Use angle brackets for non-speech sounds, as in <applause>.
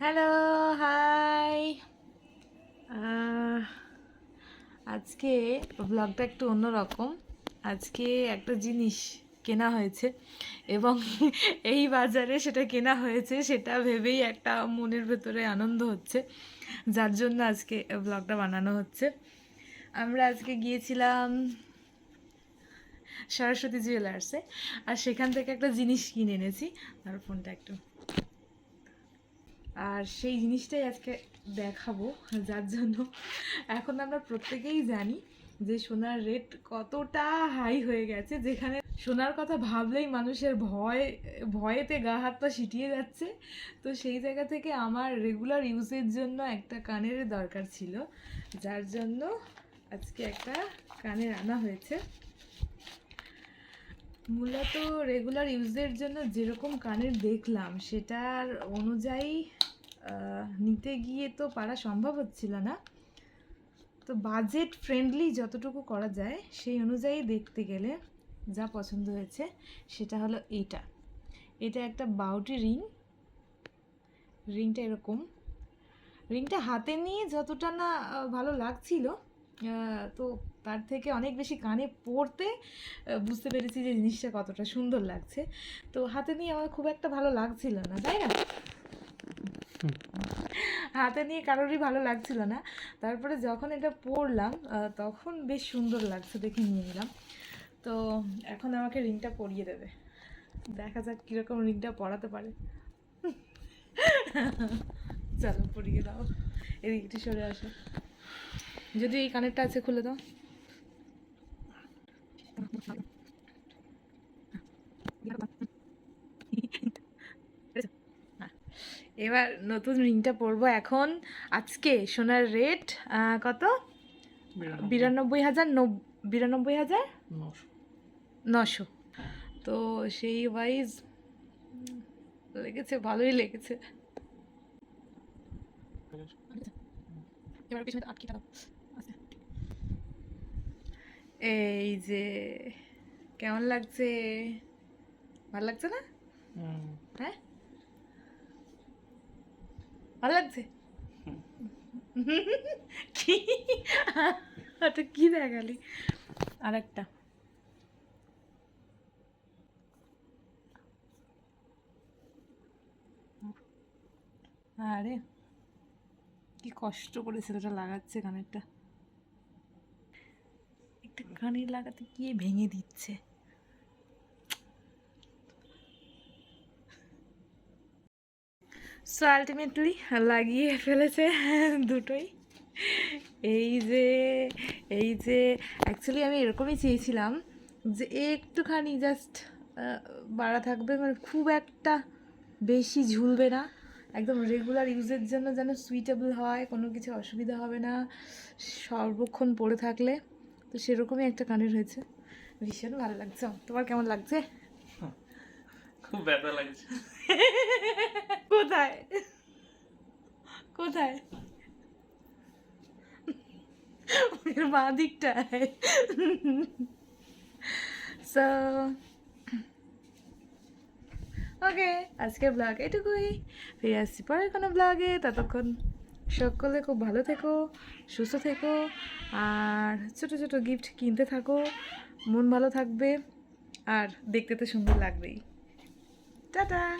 Hello hi আজকে ব্লগটা একটু অন্যরকম। আজকে একটা জিনিস কেনা হয়েছে এবং <laughs> এই বাজারে সেটা কেনা হয়েছে, সেটা ভেবেই একটা মনের ভেতরে আনন্দ হচ্ছে। যার জন্য আজকে ব্লগটা বানানো হচ্ছে। আমরা আজকে গিয়েছিলাম সরস্বতী জুয়েলার্সে আর সেখান থেকে একটা জিনিস কিনে এনেছি। আর ফোনটা একটু আর সেই জিনিসটাই আজকে দেখাবো যার জন্য। এখন আমরা প্রত্যেকেই জানি যে সোনার রেট কতটা হাই হয়ে গেছে, যেখানে সোনার কথা ভাবলেই মানুষের ভয়, ভয়েতে গা হাত পা সিটিয়ে যাচ্ছে। তো সেই জায়গা থেকে আমার রেগুলার ইউজের জন্য একটা কানের দরকার ছিল, যার জন্য আজকে একটা কানের আনা হয়েছে। মূলত রেগুলার ইউজের জন্য যেরকম কানের দেখলাম, সেটার অনুযায়ী নিতে গিয়ে তো পারা সম্ভব হচ্ছিল না। তো বাজেট ফ্রেন্ডলি যতটুকু করা যায়, সেই অনুযায়ী দেখতে গেলে যা পছন্দ হয়েছে, সেটা হলো এইটা এটা একটা বাউটি রিং রিংটা এরকম। রিংটা হাতে নিয়ে যতটা না ভালো লাগছিল তো তার থেকে অনেক বেশি কানে পড়তে বুঝতে পেরেছি যে জিনিসটা কতটা সুন্দর লাগছে। তো হাতে নিয়ে আমার খুব একটা ভালো লাগছিল না, তাই না? হাতে নিয়ে কারোরই ভালো লাগছিল না। তারপরে যখন এটা পরলাম তখন বেশ সুন্দর লাগছে দেখে নিয়ে নিলাম। তো এখন আমাকে রিংটা পরিয়ে দেবে। দেখা যাক কীরকম রিংটা পরাতে পারে। চলো পরিয়ে দাও। এদিকে একটু সরে আসো। যদি এই কানেরটা আছে খুলে দাও। এবার নতুন রিংটা পরবো এখন। আজকে সোনার রেট কত? বিরানব্বই। হাজার নব- বিরানব্বই হাজার? নশো। তো সেই ওয়াইজ লেগেছে ভালোই লেগেছে। এবার পিছনে আটকে। এই যে কেমন লাগছে? ভালো লাগছে না? হ্যাঁ? ভালো লাগছে? <laughs> কি? ওটা কি দেখালি? আর একটা আরে কি কষ্ট করে ছেলেটা লাগাচ্ছে কানেরটা একটা লাগাতে গিয়ে ভেঙে দিচ্ছে। সো আলটিমেটলি লাগিয়ে ফেলেছে দুটোই। এই যে এই যে অ্যাকচুয়ালি আমি এরকমই চেয়েছিলাম যে একটুখানি জাস্ট বাড়া থাকবে মানে খুব একটা বেশি ঝুলবে না। একদম রেগুলার ইউজের জন্য যেন সুইটেবল হয়, কোনো কিছু অসুবিধা হবে না, সর্বক্ষণ পড়ে থাকলে। তো সেরকমই একটা কানের হয়েছে। ভীষণ ভালো লাগছে। তোমার কেমন লাগছে? খুব ব্যথা লাগছে। কোথায়? কোথায়? ওর বাঁ দিকটায়। সো ওকে আজকের ব্লগ এটুকুই। ফিরে আসছি পরের কোনো ব্লগে ততক্ষণ সকলে খুব ভালো থেকো, সুস্থ থেকো, আর ছোটো ছোটো গিফট কিনতে থাকো, মন ভালো থাকবে, আর দেখতে তো সুন্দর লাগবেই। টাটা!